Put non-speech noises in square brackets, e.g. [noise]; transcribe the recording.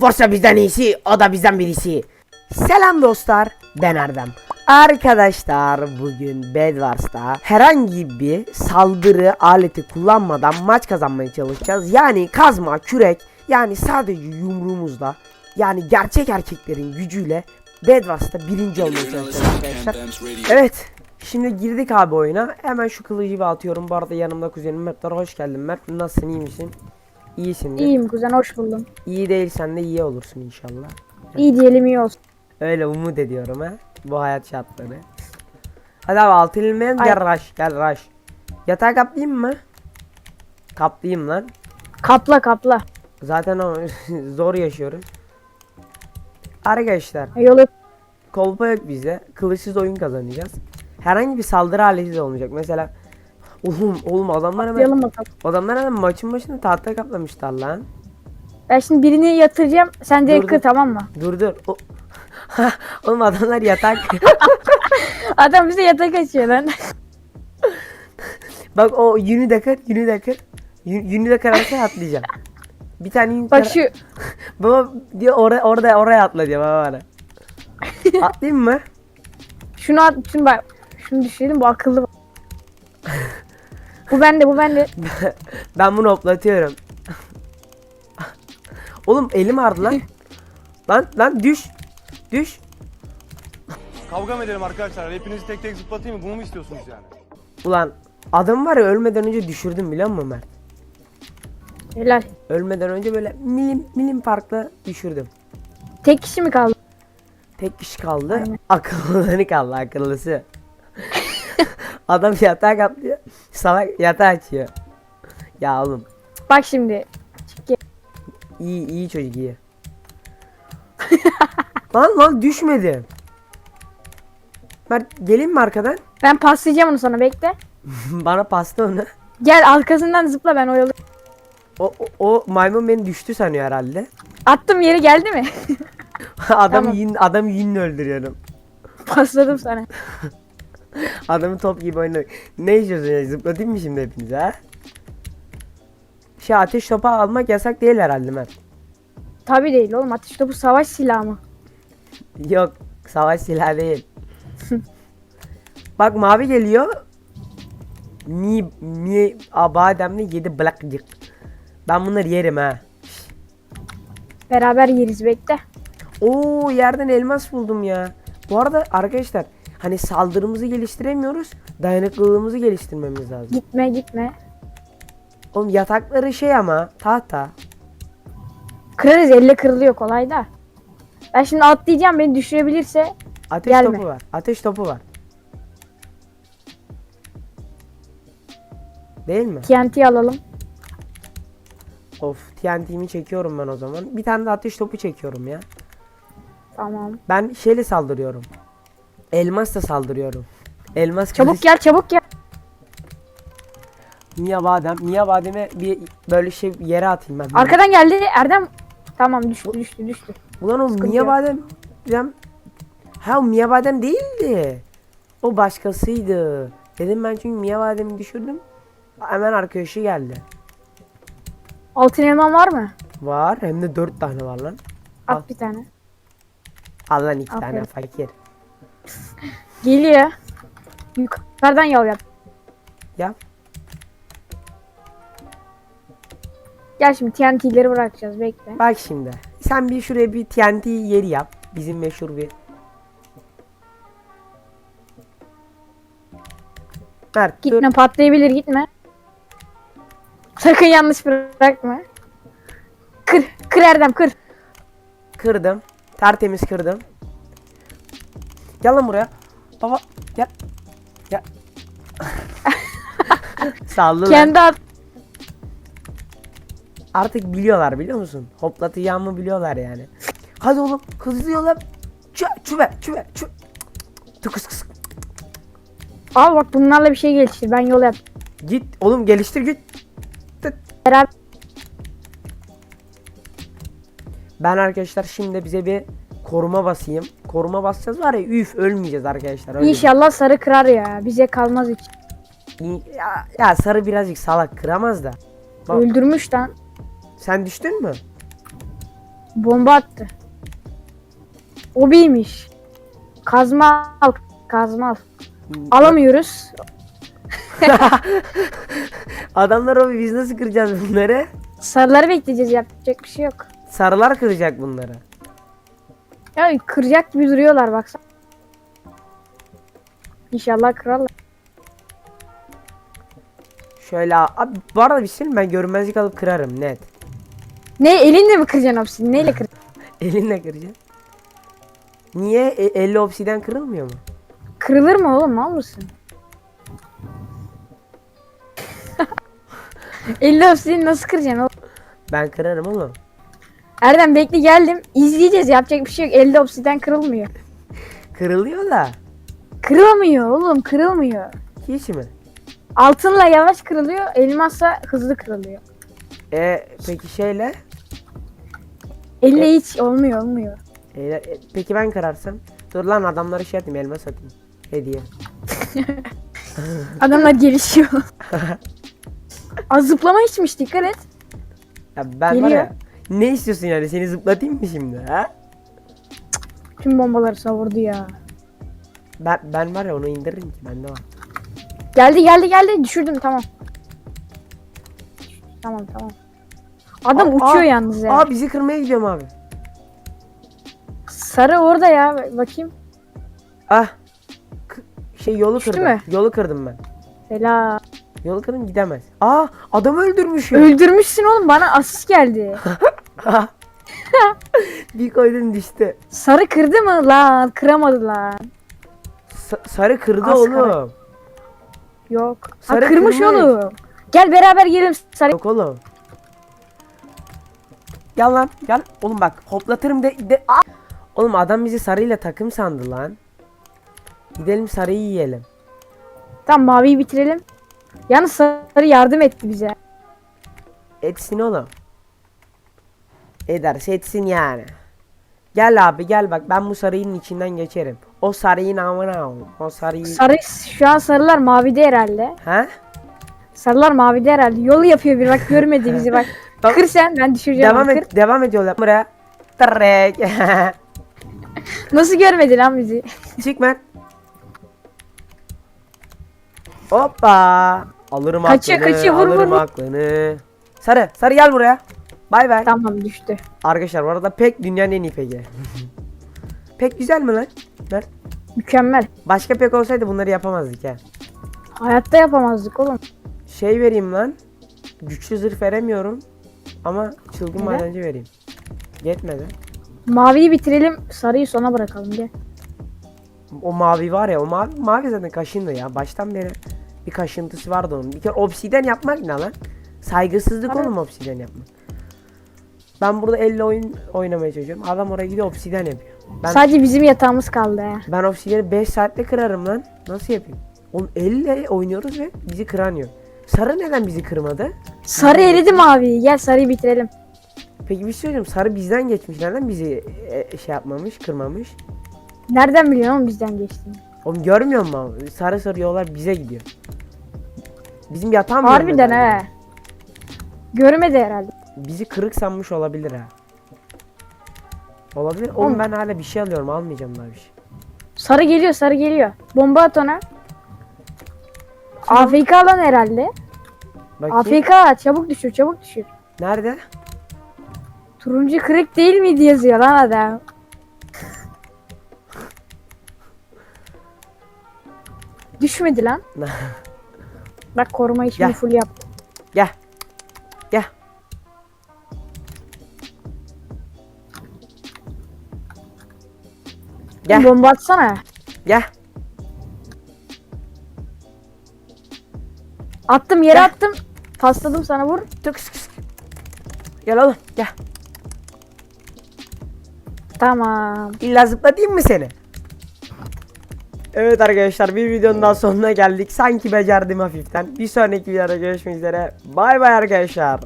Varsa bizden iyisi o da bizden birisi. Selam dostlar ben Erdem. Arkadaşlar bugün Bedwars'ta herhangi bir saldırı aleti kullanmadan maç kazanmaya çalışacağız. Yani kazma, kürek yani sadece yumruğumuzla yani gerçek erkeklerin gücüyle Bedwars'ta birinci olmaya çalışacağız arkadaşlar. Evet şimdi girdik abi oyuna. Hemen şu kılıcı bir atıyorum. Bu arada yanımda kuzenim Mert. Hoş geldin Mert. Nasılsın iyi misin? İyisindir. İyiyim kuzen hoş buldum. İyi değilsen de iyi olursun inşallah. İyi diyelim iyi olsun. Öyle umut ediyorum ha. Bu hayat şartları. Hadi abi altı ilmeyen Ay. gel rush gel rush. Yatağı kaplayayım mı? Kaplayayım lan. Kapla kapla. Zaten o [laughs] zor yaşıyoruz. Arkadaşlar Yolu kolpa yok bizde. Kılıçsız oyun kazanacağız. Herhangi bir saldırı aleti de olmayacak. Mesela Oğlum, oğlum adamlar hemen, bakalım. adamlar hemen maçın başında tahta kaplamışlar lan. Ben şimdi birini yatıracağım. Sen direkt Dur, kır dur. tamam mı? Dur dur. O... [laughs] oğlum adamlar yatak. [laughs] Adam bize yatak açıyor lan. [laughs] Bak o yünü de kır, yünü de kır. Yün- Yünü de kırarsa atlayacağım. Bir tane yün Bak şu Baba diyor oraya orada oraya atla diyor baba bana. Atlayayım mı? şunu at şunu bak. Şunu düşürelim bu akıllı. Bu bende bu bende. [laughs] Ben bunu hoplatıyorum. Oğlum elim ağrıdı lan. lan lan düş. Düş. Kavga mı edelim arkadaşlar? Hepinizi tek tek zıplatayım mı? Bunu mu istiyorsunuz yani? Ulan adam var ya ölmeden önce düşürdüm biliyor musun Mert? Helal. Ölmeden önce böyle milim milim farklı düşürdüm. Tek kişi mi kaldı? Tek kişi kaldı. Aynen. Akıllıları kaldı akıllısı. [laughs] Adam yatağa kaplıyor. Salak yatağı açıyor. Ya oğlum Bak şimdi. İyi iyi çocuk iyi. [laughs] lan lan düşmedi. Mert geleyim mi arkadan? Ben paslayacağım onu sana bekle. [laughs] Bana pasta onu. Gel arkasından zıpla ben oyalı. O, o, o maymun beni düştü sanıyor herhalde. Attım yeri geldi mi? [laughs] adam Tamam. yin, adam yinle öldürüyorum. Pasladım sana. [laughs] Adamı top gibi oynuyor. Ne istiyorsun ya? Zıplatayım mı şimdi hepinize ha? Şey ateş topu almak yasak değil herhalde Mert. Tabi değil oğlum ateş topu savaş silahı mı? Yok savaş silahı değil. [laughs] Bak mavi geliyor. Mi mi a, bademle yedi blackcık. Ben bunları yerim ha. Beraber yeriz bekle. Oo yerden elmas buldum ya. Bu arada arkadaşlar hani saldırımızı geliştiremiyoruz. Dayanıklılığımızı geliştirmemiz lazım. Gitme gitme. Oğlum yatakları şey ama tahta. Kırarız elle kırılıyor kolay da. Ben şimdi atlayacağım beni düşürebilirse Ateş Gelme. topu var. Ateş topu var. Değil mi? TNT alalım. Of TNT'mi çekiyorum ben o zaman. Bir tane de ateş topu çekiyorum ya. Tamam. Ben şeyle saldırıyorum. Elmasla saldırıyorum. Elmas Çabuk gel çabuk gel. Mia badem. Mia bademe bir böyle şey yere atayım ben. Arkadan geldi Erdem. Tamam düştü düştü düştü. Ulan o Sıkıntı Mia yok. badem. Ben... Ha o Mia badem değildi. O başkasıydı. Dedim ben çünkü Mia bademi düşürdüm. Hemen arkadaşı geldi. Altın elman var mı? Var hem de dört tane var lan. At Al. bir tane. Al lan iki tane Aferin. fakir. Geliyor. Yukarıdan yol yap. Yap. Gel şimdi TNT'leri bırakacağız bekle. Bak şimdi. Sen bir şuraya bir TNT yeri yap. Bizim meşhur bir. Mert dur. Gitme patlayabilir gitme. Sakın yanlış bırakma. Kır. Kır Erdem kır. Kırdım. Tertemiz kırdım. Gel lan buraya. Baba gel. Gel. [laughs] Sallı lan. Kendi at. Artık biliyorlar biliyor musun? Hoplatacağımı biliyorlar yani. Hadi oğlum hızlı yola. Çü çüve çüve çü. Tıkıs kıs. Al bak bunlarla bir şey geliştir. Ben yol yap. Git oğlum geliştir git. Tıt. Beraber Ben arkadaşlar şimdi bize bir koruma basayım. Koruma basacağız var ya üf ölmeyeceğiz arkadaşlar. öyle İnşallah sarı kırar ya. Bize kalmaz hiç. Ya, ya sarı birazcık salak kıramaz da. Bak, Öldürmüş lan. sen düştün mü? Bomba attı. O biymiş. Kazma al. Kazma al. Alamıyoruz. [laughs] Adamlar o biz nasıl kıracağız bunları? Sarıları bekleyeceğiz yapacak bir şey yok. Sarılar kıracak bunları. Ya kıracak gibi duruyorlar baksana. İnşallah kırarlar. Şöyle abi bu arada bir şey ben görünmezlik alıp kırarım net. Ne elinle mi kıracaksın hepsini? Neyle kır? [laughs] Elinle kıracağım. Niye? E, 50 obsiden kırılmıyor mu? Kırılır mı oğlum mal mısın? [laughs] [laughs] 50 obsidian nasıl kıracaksın oğlum? Ben kırarım oğlum. Erdem bekle geldim. İzleyeceğiz yapacak bir şey yok. 50 obsidian kırılmıyor. Kırılıyor da. Kırılmıyor oğlum kırılmıyor. Hiç mi? Altınla yavaş kırılıyor. Elmasla hızlı kırılıyor. E peki şeyle? Elle hiç olmuyor olmuyor. E, e, peki ben kırarsam? Dur lan adamlara şey atayım elma satayım. Hediye. [laughs] Adamlar gelişiyor. [laughs] Az zıplama içmiş dikkat et. Ya ben var Geliyor. ya. Ne istiyorsun yani? Seni zıplatayım mı şimdi ha? Tüm bombaları savurdu ya. Ben, ben var ya onu indiririm ki bende var. Geldi geldi geldi düşürdüm tamam. Tamam tamam. Adam Aa, uçuyor aa, yalnız ya. Aa bizi kırmaya gidiyorum abi. Sarı orada ya bakayım. Ah. K- şey yolu Düştü kırdım. mü? Yolu kırdım ben. Sela. Yolu kırdım gidemez. Aa adam öldürmüşüm. Öldürmüşsün oğlum bana asist geldi. [laughs] [laughs] bir koydum düştü. Sarı kırdı mı lan? Kıramadı lan. Sa- sarı kırdı Az oğlum. kara. Yok. Sarı ha, kırmış kırmış. oğlum. Gel beraber girelim sarı. Yok oğlum. Gel lan gel. Oğlum bak hoplatırım de, de. Aa! Oğlum adam bizi sarıyla takım sandı lan. Gidelim sarıyı yiyelim. Tamam maviyi bitirelim. Yalnız sarı yardım etti bize. Etsin oğlum. Ederse etsin yani. Gel abi gel bak ben bu sarıyın içinden geçerim. O sarıyın amına oğlum. O sarıyı... Sarı şu an sarılar mavide herhalde. ha? Sarılar mavide herhalde. Yolu yapıyor bir bak görmedi [laughs] bizi bak. Bak- Kır sen ben düşüreceğim. Devam et, devam ediyorlar buraya. Kır. [laughs] Nasıl görmedi lan bizi? Çık ben. Hoppa. Alırım Kaçıyor, aklını. kaçıyor, vur, vur, alırım vur. aklını. Sarı, sarı gel buraya. Bay bay. tamam düştü. Arkadaşlar bu arada pek dünyanın en iyi peki. [laughs] pek güzel mi lan? Mert? Mükemmel. Başka pek olsaydı bunları yapamazdık ya. Hayatta yapamazdık oğlum. Şey vereyim lan. Güçlü zırh veremiyorum. Ama çılgın Neden? madenci vereyim. Yetmedi. Maviyi bitirelim sarıyı sona bırakalım gel. O mavi var ya o mavi, mavi zaten kaşındı ya. Baştan beri bir kaşıntısı vardı onun. Bir kere obsiden yapmak ne lan? Saygısızlık Tabii. oğlum obsiden yapmak. Ben burada elle oyun oynamaya çalışıyorum. Adam oraya gidiyor obsiden yapıyor. Ben Sadece bizim yatağımız kaldı ya. ben obsideni 5 saatte kırarım lan. Nasıl yapayım? Oğlum elle oynuyoruz ve bizi kıranıyor. Sarı neden bizi kırmadı? Sarı eridi maviyi. Gel sarıyı bitirelim. Peki bir şey söyleyeyim. Sarı bizden geçmiş. Neden bizi e, şey yapmamış, kırmamış? Nereden biliyorsun oğlum bizden geçtiğini? Oğlum görmüyor musun? Sarı sarı yollar bize gidiyor. Bizim yatağım Harbiden he. Görmedi herhalde. Bizi kırık sanmış olabilir ha. Olabilir. Oğlum ben hala bir şey alıyorum. Almayacağım daha bir şey. Sarı geliyor sarı geliyor. Bomba at ona. AFK lan herhalde. Bakayım. AFK çabuk düşür çabuk düşür. Nerede? Turuncu kırık değil miydi yazıyor lan adam. [laughs] Düşmedi lan. Bak koruma işini Gel. full yaptı. Gel. Gel. Gel. Bomba atsana. Gel. Attım yere Gel. attım. Pasladım sana vur. Tık sık sık. Gel oğlum gel. Tamam. İlla zıplatayım mı seni? Evet arkadaşlar bir videonun daha sonuna geldik. Sanki becerdim hafiften. Bir sonraki videoda görüşmek üzere. Bay bay arkadaşlar.